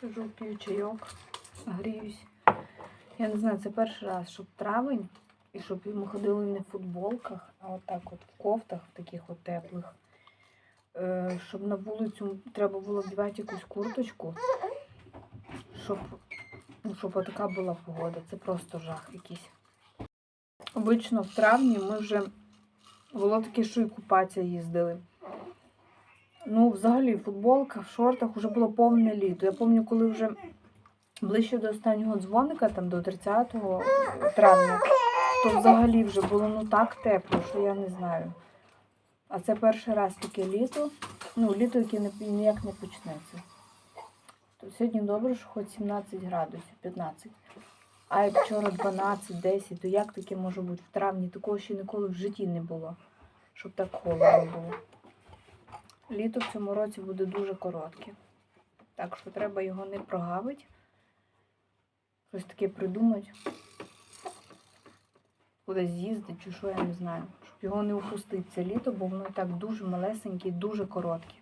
Сижу, п'ю чайок, гріюсь. Я не знаю, це перший раз, щоб травень, і щоб ми ходили не в футболках, а отак от в кофтах, в таких от теплих. Е, щоб на вулицю треба було вдівати якусь курточку, щоб, ну, щоб отака була погода. Це просто жах якийсь. Обично в травні ми вже було таке, що і купатися їздили. Ну, взагалі, в футболках, в шортах вже було повне літо. Я пам'ятаю, коли вже ближче до останнього дзвоника, там до 30 травня, то взагалі вже було ну так тепло, що я не знаю. А це перший раз таке літо. Ну, літо, яке ніяк не почнеться. То сьогодні добре, що хоч 17 градусів, 15. А як вчора 12, 10, то як таке може бути в травні? Такого ще ніколи в житті не було, щоб так холодно було. Літо в цьому році буде дуже коротке. Так що треба його не прогавити. Щось таке придумати. Кудись з'їздити чи що, я не знаю. Щоб його не упустити це літо, бо воно і так дуже малесеньке і дуже коротке.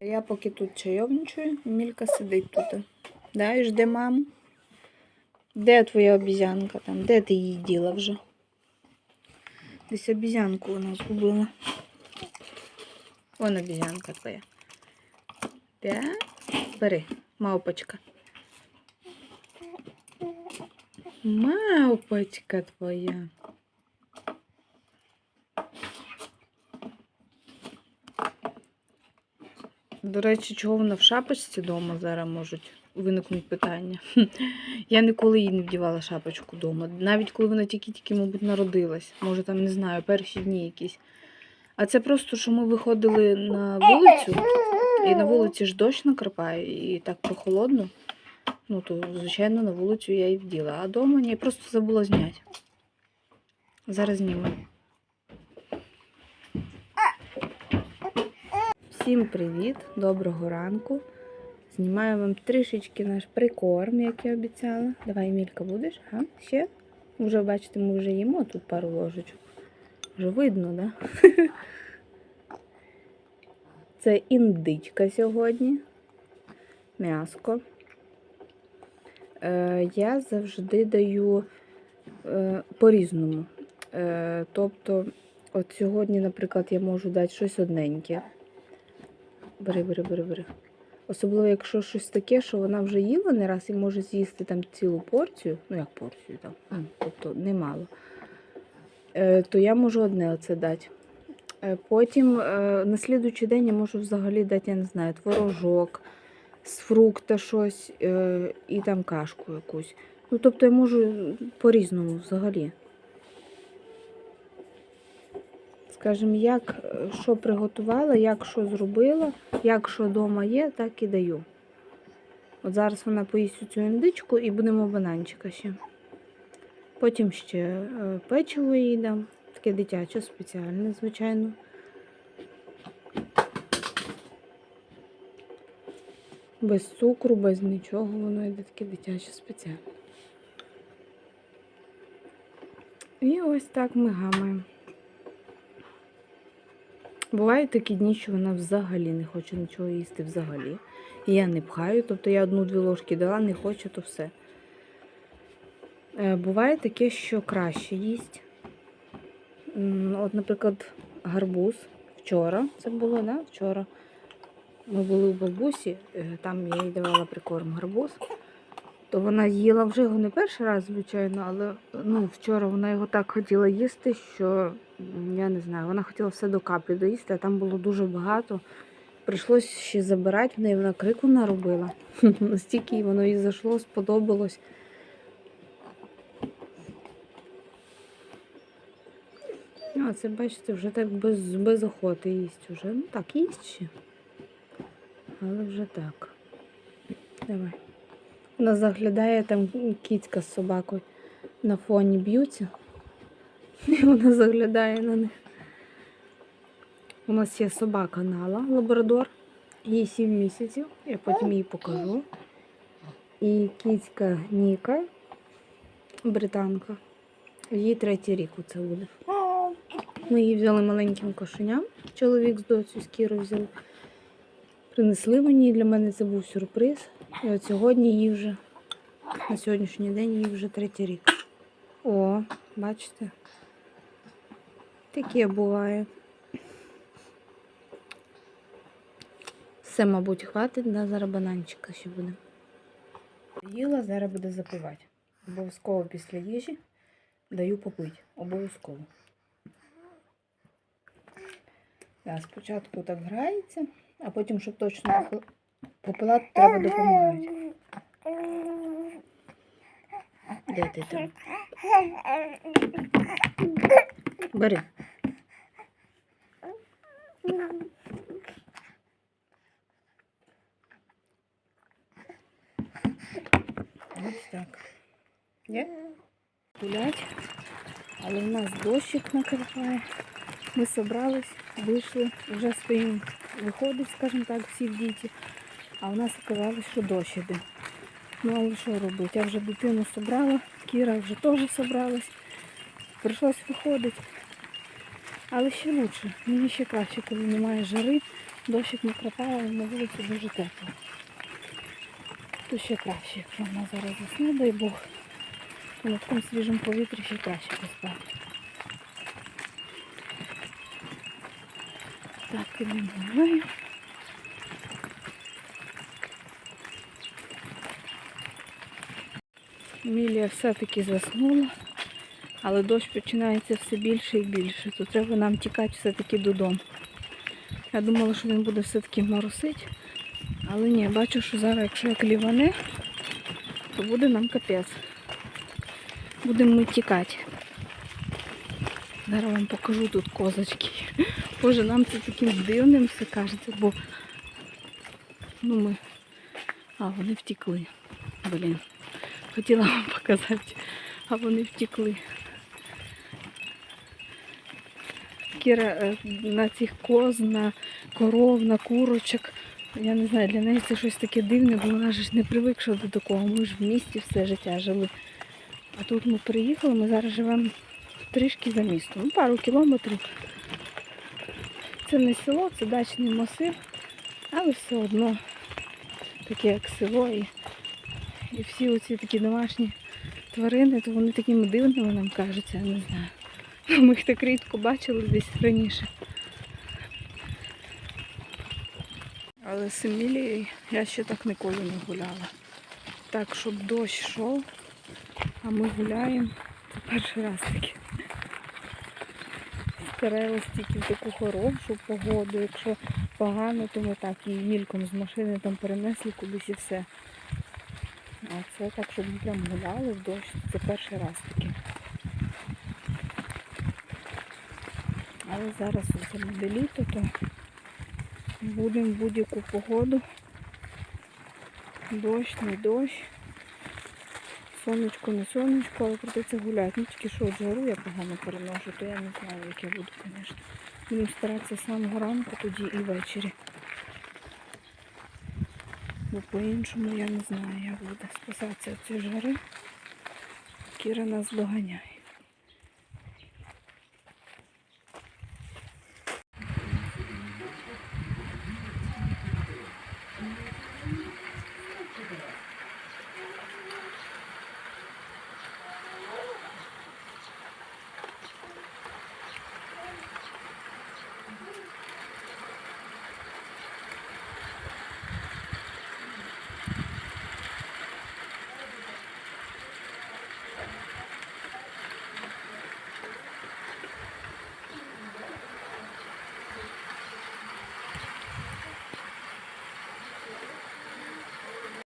Я поки тут чайовничаю, Мілька сидить тут. Да, і жде маму. Де твоя обізянка там? Де ти її діла вже? Десь обізянку вона згубила. Вон обізянка твоя. Да? Бери, мавпочка. Мавпочка твоя. До речі, чого вона в шапочці вдома зараз можуть виникнути питання. Я ніколи їй не вдівала шапочку вдома. Навіть коли вона тільки-тільки, мабуть, народилась. Може, там, не знаю, перші дні якісь. А це просто, що ми виходили на вулицю, і на вулиці ж дощ накрапає, і так прохолодно. Ну, то, звичайно, на вулицю я її вділа. А вдома ні, просто забула зняти. Зараз зніму. Всім привіт, доброго ранку. Знімаю вам трішечки наш прикорм, як я обіцяла. Давай, Мілька, будеш? А? Ще? Вже бачите, ми вже їмо тут пару ложечок. Вже видно, да? Це індичка сьогодні. М'яско. Е, я завжди даю е, по-різному. Е, тобто, от сьогодні, наприклад, я можу дати щось одненьке. Бери, бери, бери, бери. Особливо, якщо щось таке, що вона вже їла не раз і може з'їсти там цілу порцію, ну як порцію там, тобто немало, е, то я можу одне оце дати. Е, Потім е, на слідуючий день я можу взагалі дати, я не знаю, творожок, з фрукта щось і там кашку якусь. Ну, тобто я можу по-різному взагалі. Скажімо, як е, що приготувала, як що зробила, як що вдома є, так і даю. От зараз вона поїсть цю індичку і будемо бананчика ще. Потім ще е, печиво їй дам, таке дитяче, спеціальне, звичайно. Без цукру, без нічого, воно йде таке дитяче спеціальне. І ось так ми гамаємо. Бувають такі дні, що вона взагалі не хоче нічого їсти взагалі. І я не пхаю, тобто я одну-дві ложки дала, не хоче, то все. Е, Буває таке, що краще їсть. От, наприклад, гарбуз вчора, це було, да? Вчора. Ми були у бабусі, е, там я їй давала прикорм гарбуз. То вона їла вже його не перший раз, звичайно, але ну, вчора вона його так хотіла їсти, що я не знаю, вона хотіла все до каплі доїсти, а там було дуже багато. Прийшлось ще забирати в неї, вона крику наробила. Настільки воно їй зайшло, сподобалось. А це, бачите, вже так без, без охоти їсть уже. Ну так, їсть ще. Але вже так. Давай. Вона заглядає, там кіцька з собакою на фоні б'ються. І вона заглядає на них. У нас є собака Нала, лабрадор. Їй 7 місяців, я потім їй покажу. І кіцька Ніка, британка. Їй третій рік оце буде. Ми її взяли маленьким кошеням. Чоловік з доцю з Кірою взяли. Принесли мені, для мене це був сюрприз. І от сьогодні їй вже, на сьогоднішній день їй вже третій рік. О, бачите? Таке буває. Все, мабуть, хватить, да, зараз бананчика ще буде. Їла, зараз буде запивати. Обов'язково після їжі даю попити. Обов'язково. Да, спочатку так грається, а потім, щоб точно попи- попила, то треба допомагати. Де ти там? Бери. Ось так. Є? Гулять. Але в нас дощик накрапає. Ми зібрались, вийшли, вже стоїмо, виходить, скажімо так, всі в діті. А в нас оказалось, що дощ іде. Ну, але що робити? Я вже дитину зібрала, Кіра вже теж зібралась. Прийшлось виходити. Але ще краще. Мені ще краще, коли немає жари, дощик не крапає, на вулиці дуже тепло. То ще краще, якщо вона зараз засне, дай Бог. то на такому свіжому повітрі ще краще поспати. Так, ідемо гуляємо. Емілія все-таки заснула, але дощ починається все більше і більше, то треба нам тікати все-таки додому. Я думала, що він буде все-таки моросити, але ні, бачу, що зараз, якщо як ліване, то буде нам капець. Будемо ми тікати. Зараз вам покажу тут козочки. Боже, нам це таким дивним все кажеться, бо ну ми. А, вони втекли. Блін. Хотіла вам показати, а вони втекли. Кіра е, на цих коз, на коров, на курочок. Я не знаю, для неї це щось таке дивне, бо вона ж не привикла до такого. Ми ж в місті все життя жили. А тут ми приїхали, ми зараз живемо трішки за містом. Ну, пару кілометрів. Це не село, це дачний масив, але все одно таке як село. І, і всі оці такі домашні тварини, то вони такими дивними нам кажуться, я не знаю. Ми їх так рідко бачили десь раніше. Але з Емілією я ще так ніколи не гуляла. Так, щоб дощ йшов, а ми гуляємо. Це перший раз таке. Старалась тільки в таку хорошу погоду. Якщо погано, то ми так її мільком з машини там перенесли кудись і все. А це так, щоб ми прям гуляли в дощ, це перший раз таке. Але зараз це буде літо, то будемо в будь-яку погоду. Дощ, не дощ. Сонечко, не сонечко, але придеться гуляти. Ну тільки що от жару я погано переношу, то я не знаю, як я буду, звісно. Будемо старатися з самого ранку тоді і ввечері. Бо по-іншому я не знаю, як буде спасатися ці жари. Кіра нас доганяє.